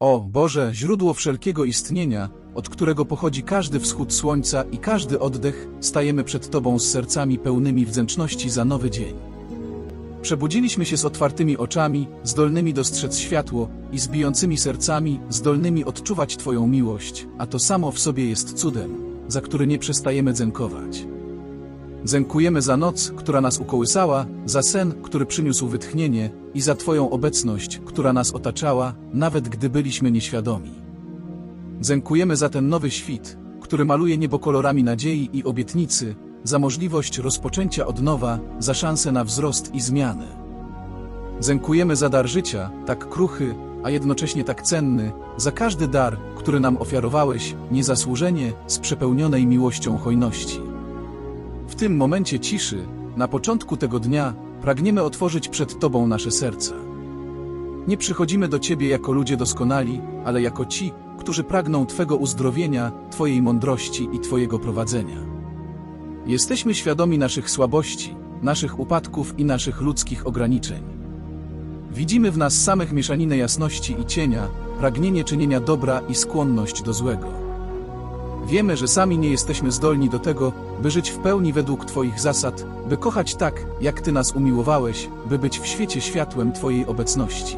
O Boże, źródło wszelkiego istnienia, od którego pochodzi każdy wschód słońca i każdy oddech, stajemy przed Tobą z sercami pełnymi wdzięczności za nowy dzień. Przebudziliśmy się z otwartymi oczami, zdolnymi dostrzec światło i z bijącymi sercami, zdolnymi odczuwać Twoją miłość, a to samo w sobie jest cudem, za który nie przestajemy dzękować. Dziękujemy za noc, która nas ukołysała, za sen, który przyniósł wytchnienie i za Twoją obecność, która nas otaczała, nawet gdy byliśmy nieświadomi. Dziękujemy za ten nowy świt, który maluje niebo kolorami nadziei i obietnicy, za możliwość rozpoczęcia od nowa, za szansę na wzrost i zmianę. Dziękujemy za dar życia, tak kruchy, a jednocześnie tak cenny, za każdy dar, który nam ofiarowałeś, niezasłużenie, z przepełnionej miłością hojności. W tym momencie ciszy, na początku tego dnia, pragniemy otworzyć przed Tobą nasze serca. Nie przychodzimy do Ciebie jako ludzie doskonali, ale jako ci, którzy pragną Twego uzdrowienia, Twojej mądrości i Twojego prowadzenia. Jesteśmy świadomi naszych słabości, naszych upadków i naszych ludzkich ograniczeń. Widzimy w nas samych mieszaninę jasności i cienia, pragnienie czynienia dobra i skłonność do złego. Wiemy, że sami nie jesteśmy zdolni do tego, by żyć w pełni według Twoich zasad, by kochać tak, jak Ty nas umiłowałeś, by być w świecie światłem Twojej obecności.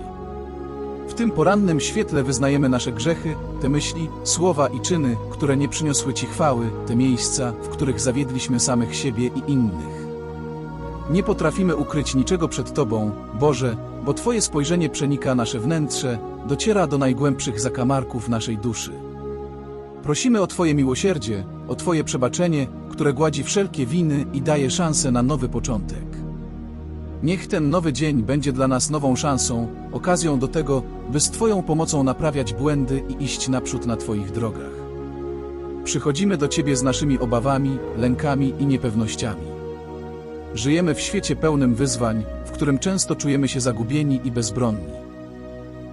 W tym porannym świetle wyznajemy nasze grzechy, te myśli, słowa i czyny, które nie przyniosły Ci chwały, te miejsca, w których zawiedliśmy samych siebie i innych. Nie potrafimy ukryć niczego przed Tobą, Boże, bo Twoje spojrzenie przenika nasze wnętrze, dociera do najgłębszych zakamarków naszej duszy. Prosimy o Twoje miłosierdzie, o Twoje przebaczenie, które gładzi wszelkie winy i daje szansę na nowy początek. Niech ten nowy dzień będzie dla nas nową szansą, okazją do tego, by z Twoją pomocą naprawiać błędy i iść naprzód na Twoich drogach. Przychodzimy do Ciebie z naszymi obawami, lękami i niepewnościami. Żyjemy w świecie pełnym wyzwań, w którym często czujemy się zagubieni i bezbronni.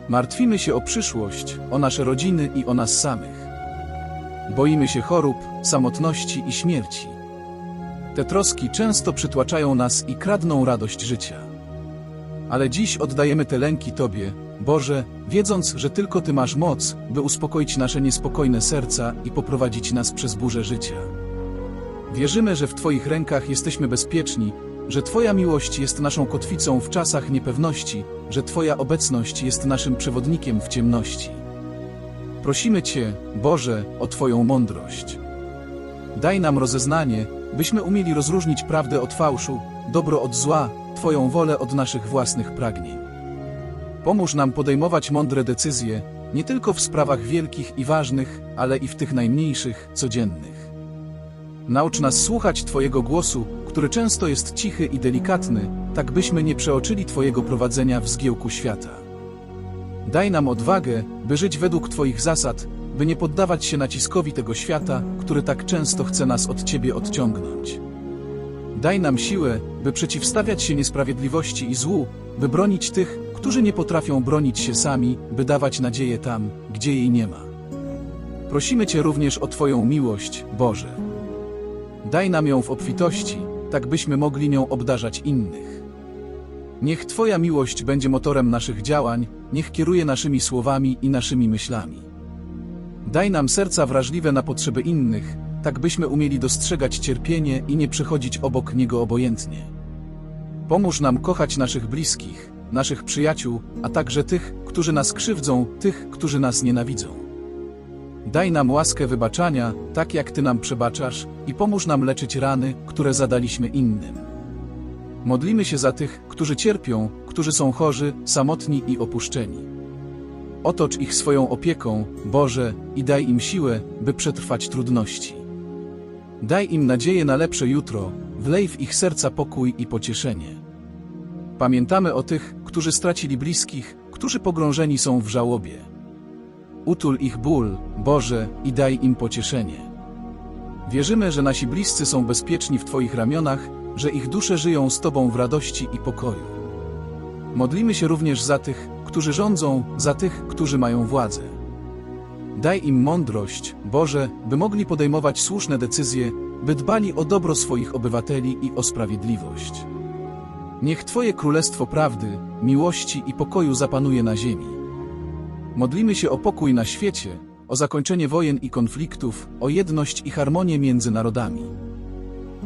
Martwimy się o przyszłość, o nasze rodziny i o nas samych. Boimy się chorób, samotności i śmierci. Te troski często przytłaczają nas i kradną radość życia. Ale dziś oddajemy te lęki Tobie, Boże, wiedząc, że tylko Ty masz moc, by uspokoić nasze niespokojne serca i poprowadzić nas przez burzę życia. Wierzymy, że w Twoich rękach jesteśmy bezpieczni, że Twoja miłość jest naszą kotwicą w czasach niepewności, że Twoja obecność jest naszym przewodnikiem w ciemności. Prosimy Cię, Boże, o Twoją mądrość. Daj nam rozeznanie, byśmy umieli rozróżnić prawdę od fałszu, dobro od zła, Twoją wolę od naszych własnych pragnień. Pomóż nam podejmować mądre decyzje, nie tylko w sprawach wielkich i ważnych, ale i w tych najmniejszych, codziennych. Naucz nas słuchać Twojego głosu, który często jest cichy i delikatny, tak byśmy nie przeoczyli Twojego prowadzenia w zgiełku świata. Daj nam odwagę, by żyć według Twoich zasad, by nie poddawać się naciskowi tego świata, który tak często chce nas od Ciebie odciągnąć. Daj nam siłę, by przeciwstawiać się niesprawiedliwości i złu, by bronić tych, którzy nie potrafią bronić się sami, by dawać nadzieję tam, gdzie jej nie ma. Prosimy Cię również o Twoją miłość, Boże. Daj nam ją w obfitości, tak byśmy mogli nią obdarzać innych. Niech Twoja miłość będzie motorem naszych działań, niech kieruje naszymi słowami i naszymi myślami. Daj nam serca wrażliwe na potrzeby innych, tak byśmy umieli dostrzegać cierpienie i nie przechodzić obok niego obojętnie. Pomóż nam kochać naszych bliskich, naszych przyjaciół, a także tych, którzy nas krzywdzą, tych, którzy nas nienawidzą. Daj nam łaskę wybaczania, tak jak Ty nam przebaczasz, i pomóż nam leczyć rany, które zadaliśmy innym. Modlimy się za tych, którzy cierpią, którzy są chorzy, samotni i opuszczeni. Otocz ich swoją opieką, Boże, i daj im siłę, by przetrwać trudności. Daj im nadzieję na lepsze jutro, wlej w ich serca pokój i pocieszenie. Pamiętamy o tych, którzy stracili bliskich, którzy pogrążeni są w żałobie. Utul ich ból, Boże, i daj im pocieszenie. Wierzymy, że nasi bliscy są bezpieczni w Twoich ramionach, że ich dusze żyją z Tobą w radości i pokoju. Modlimy się również za tych, którzy rządzą, za tych, którzy mają władzę. Daj im mądrość, Boże, by mogli podejmować słuszne decyzje, by dbali o dobro swoich obywateli i o sprawiedliwość. Niech Twoje królestwo prawdy, miłości i pokoju zapanuje na ziemi. Modlimy się o pokój na świecie, o zakończenie wojen i konfliktów, o jedność i harmonię między narodami.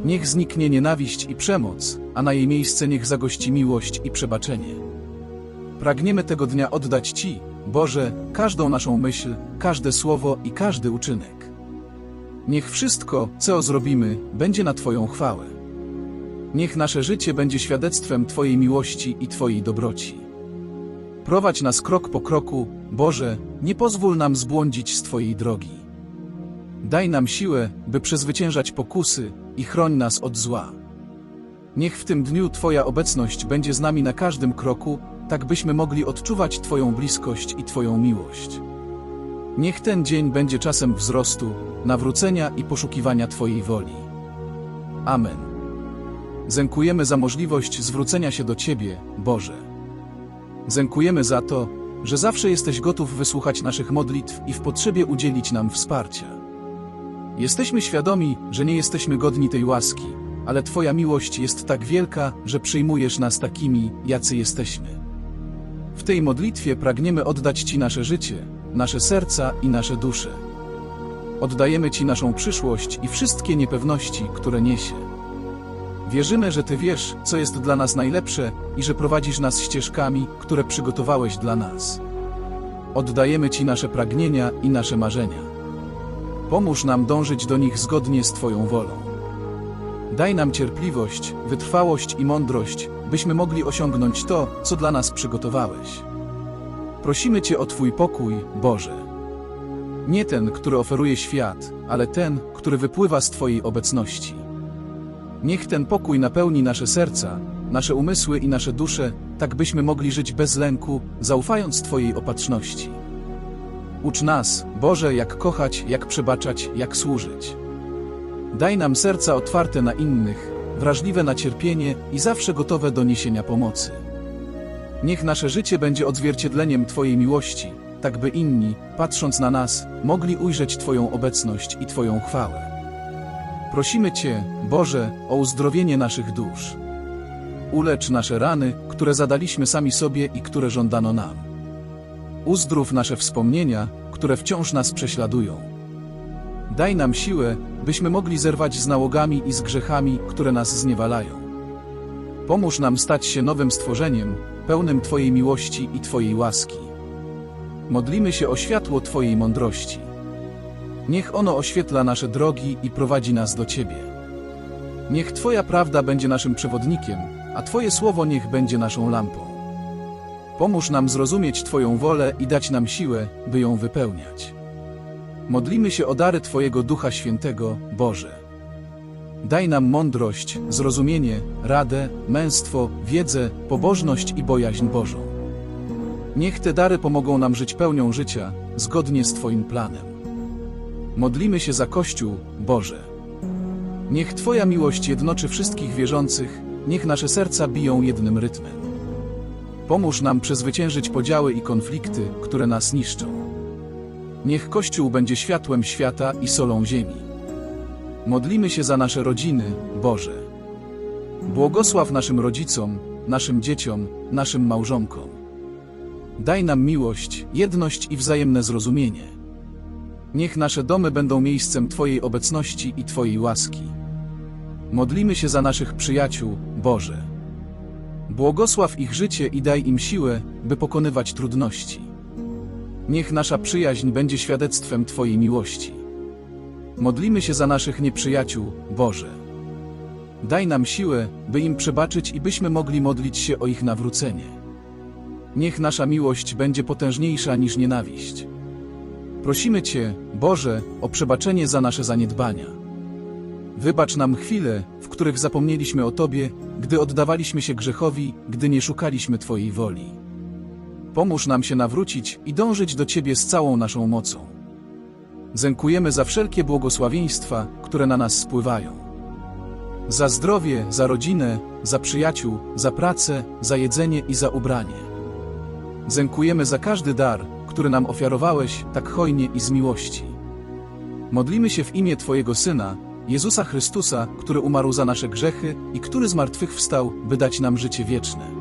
Niech zniknie nienawiść i przemoc, a na jej miejsce niech zagości miłość i przebaczenie. Pragniemy tego dnia oddać Ci, Boże, każdą naszą myśl, każde słowo i każdy uczynek. Niech wszystko, co zrobimy, będzie na Twoją chwałę. Niech nasze życie będzie świadectwem Twojej miłości i Twojej dobroci. Prowadź nas krok po kroku, Boże, nie pozwól nam zbłądzić z Twojej drogi. Daj nam siłę, by przezwyciężać pokusy i chroń nas od zła. Niech w tym dniu Twoja obecność będzie z nami na każdym kroku, tak byśmy mogli odczuwać Twoją bliskość i Twoją miłość. Niech ten dzień będzie czasem wzrostu, nawrócenia i poszukiwania Twojej woli. Amen. Dziękujemy za możliwość zwrócenia się do Ciebie, Boże. Dziękujemy za to, że zawsze jesteś gotów wysłuchać naszych modlitw i w potrzebie udzielić nam wsparcia. Jesteśmy świadomi, że nie jesteśmy godni tej łaski, ale Twoja miłość jest tak wielka, że przyjmujesz nas takimi, jacy jesteśmy. W tej modlitwie pragniemy oddać Ci nasze życie, nasze serca i nasze dusze. Oddajemy Ci naszą przyszłość i wszystkie niepewności, które niesie. Wierzymy, że Ty wiesz, co jest dla nas najlepsze i że prowadzisz nas ścieżkami, które przygotowałeś dla nas. Oddajemy Ci nasze pragnienia i nasze marzenia. Pomóż nam dążyć do nich zgodnie z Twoją wolą. Daj nam cierpliwość, wytrwałość i mądrość, byśmy mogli osiągnąć to, co dla nas przygotowałeś. Prosimy Cię o Twój pokój, Boże. Nie ten, który oferuje świat, ale ten, który wypływa z Twojej obecności. Niech ten pokój napełni nasze serca, nasze umysły i nasze dusze, tak byśmy mogli żyć bez lęku, zaufając Twojej opatrzności. Ucz nas, Boże, jak kochać, jak przebaczać, jak służyć. Daj nam serca otwarte na innych, wrażliwe na cierpienie i zawsze gotowe do niesienia pomocy. Niech nasze życie będzie odzwierciedleniem Twojej miłości, tak by inni, patrząc na nas, mogli ujrzeć Twoją obecność i Twoją chwałę. Prosimy Cię, Boże, o uzdrowienie naszych dusz. Ulecz nasze rany, które zadaliśmy sami sobie i które żądano nam. Uzdrów nasze wspomnienia, które wciąż nas prześladują. Daj nam siłę, byśmy mogli zerwać z nałogami i z grzechami, które nas zniewalają. Pomóż nam stać się nowym stworzeniem, pełnym Twojej miłości i Twojej łaski. Modlimy się o światło Twojej mądrości. Niech ono oświetla nasze drogi i prowadzi nas do Ciebie. Niech Twoja prawda będzie naszym przewodnikiem, a Twoje słowo niech będzie naszą lampą. Pomóż nam zrozumieć Twoją wolę i dać nam siłę, by ją wypełniać. Modlimy się o dary Twojego Ducha Świętego, Boże. Daj nam mądrość, zrozumienie, radę, męstwo, wiedzę, pobożność i bojaźń Bożą. Niech te dary pomogą nam żyć pełnią życia, zgodnie z Twoim planem. Modlimy się za Kościół, Boże. Niech Twoja miłość jednoczy wszystkich wierzących, niech nasze serca biją jednym rytmem. Pomóż nam przezwyciężyć podziały i konflikty, które nas niszczą. Niech Kościół będzie światłem świata i solą ziemi. Modlimy się za nasze rodziny, Boże. Błogosław naszym rodzicom, naszym dzieciom, naszym małżonkom. Daj nam miłość, jedność i wzajemne zrozumienie. Niech nasze domy będą miejscem Twojej obecności i Twojej łaski. Modlimy się za naszych przyjaciół, Boże. Błogosław ich życie i daj im siłę, by pokonywać trudności. Niech nasza przyjaźń będzie świadectwem Twojej miłości. Modlimy się za naszych nieprzyjaciół, Boże. Daj nam siłę, by im przebaczyć i byśmy mogli modlić się o ich nawrócenie. Niech nasza miłość będzie potężniejsza niż nienawiść. Prosimy Cię, Boże, o przebaczenie za nasze zaniedbania. Wybacz nam chwile, w których zapomnieliśmy o Tobie, gdy oddawaliśmy się grzechowi, gdy nie szukaliśmy Twojej woli. Pomóż nam się nawrócić i dążyć do Ciebie z całą naszą mocą. Dziękujemy za wszelkie błogosławieństwa, które na nas spływają. Za zdrowie, za rodzinę, za przyjaciół, za pracę, za jedzenie i za ubranie. Dziękujemy za każdy dar, który nam ofiarowałeś tak hojnie i z miłości. Modlimy się w imię Twojego Syna, Jezusa Chrystusa, który umarł za nasze grzechy i który zmartwychwstał, by dać nam życie wieczne.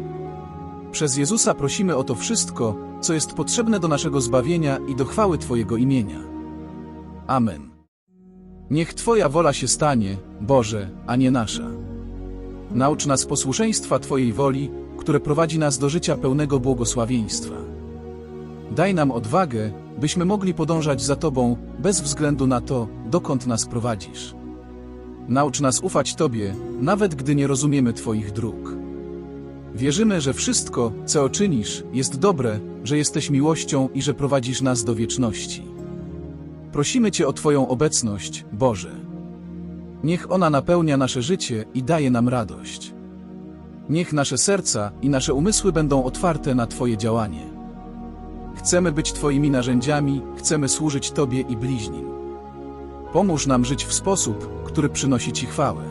Przez Jezusa prosimy o to wszystko, co jest potrzebne do naszego zbawienia i do chwały Twojego imienia. Amen. Niech Twoja wola się stanie, Boże, a nie nasza. Naucz nas posłuszeństwa Twojej woli, które prowadzi nas do życia pełnego błogosławieństwa. Daj nam odwagę, byśmy mogli podążać za Tobą, bez względu na to, dokąd nas prowadzisz. Naucz nas ufać Tobie, nawet gdy nie rozumiemy Twoich dróg. Wierzymy, że wszystko, co czynisz, jest dobre, że jesteś miłością i że prowadzisz nas do wieczności. Prosimy Cię o Twoją obecność, Boże. Niech ona napełnia nasze życie i daje nam radość. Niech nasze serca i nasze umysły będą otwarte na Twoje działanie. Chcemy być Twoimi narzędziami, chcemy służyć Tobie i bliźnim. Pomóż nam żyć w sposób, który przynosi Ci chwałę.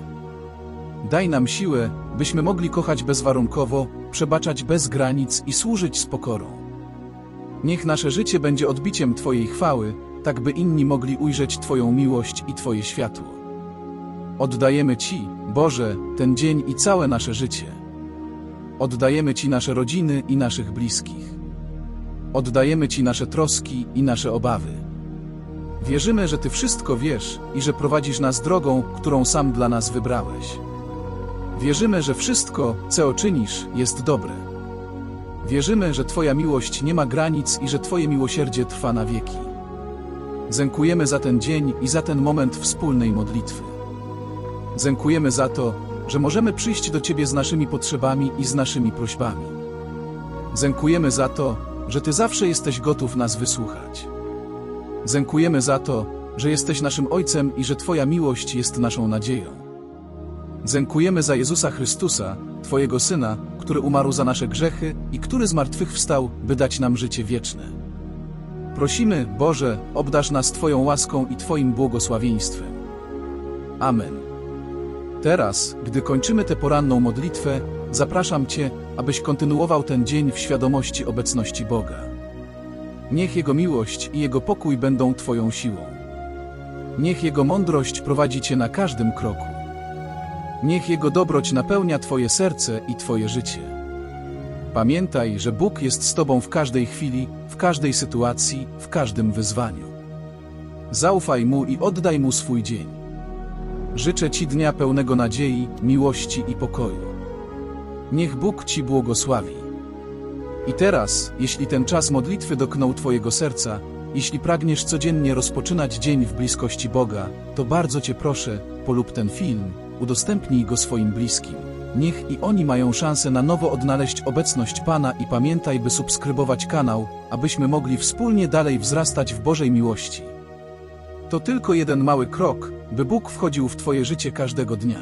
Daj nam siłę, byśmy mogli kochać bezwarunkowo, przebaczać bez granic i służyć z pokorą. Niech nasze życie będzie odbiciem Twojej chwały, tak by inni mogli ujrzeć Twoją miłość i Twoje światło. Oddajemy Ci, Boże, ten dzień i całe nasze życie. Oddajemy Ci nasze rodziny i naszych bliskich. Oddajemy Ci nasze troski i nasze obawy. Wierzymy, że Ty wszystko wiesz i że prowadzisz nas drogą, którą sam dla nas wybrałeś. Wierzymy, że wszystko, co czynisz, jest dobre. Wierzymy, że Twoja miłość nie ma granic i że Twoje miłosierdzie trwa na wieki. Dziękujemy za ten dzień i za ten moment wspólnej modlitwy. Dziękujemy za to, że możemy przyjść do Ciebie z naszymi potrzebami i z naszymi prośbami. Dziękujemy za to, że Ty zawsze jesteś gotów nas wysłuchać. Dziękujemy za to, że jesteś naszym Ojcem i że Twoja miłość jest naszą nadzieją. Dziękujemy za Jezusa Chrystusa, Twojego Syna, który umarł za nasze grzechy i który zmartwychwstał, by dać nam życie wieczne. Prosimy, Boże, obdarz nas Twoją łaską i Twoim błogosławieństwem. Amen. Teraz, gdy kończymy tę poranną modlitwę, zapraszam Cię, abyś kontynuował ten dzień w świadomości obecności Boga. Niech Jego miłość i Jego pokój będą Twoją siłą. Niech Jego mądrość prowadzi Cię na każdym kroku. Niech Jego dobroć napełnia Twoje serce i Twoje życie. Pamiętaj, że Bóg jest z Tobą w każdej chwili, w każdej sytuacji, w każdym wyzwaniu. Zaufaj Mu i oddaj Mu swój dzień. Życzę Ci dnia pełnego nadziei, miłości i pokoju. Niech Bóg Ci błogosławi. I teraz, jeśli ten czas modlitwy dotknął Twojego serca, jeśli pragniesz codziennie rozpoczynać dzień w bliskości Boga, to bardzo Cię proszę, polub ten film, udostępnij go swoim bliskim. Niech i oni mają szansę na nowo odnaleźć obecność Pana i pamiętaj, by subskrybować kanał, abyśmy mogli wspólnie dalej wzrastać w Bożej miłości. To tylko jeden mały krok, by Bóg wchodził w Twoje życie każdego dnia.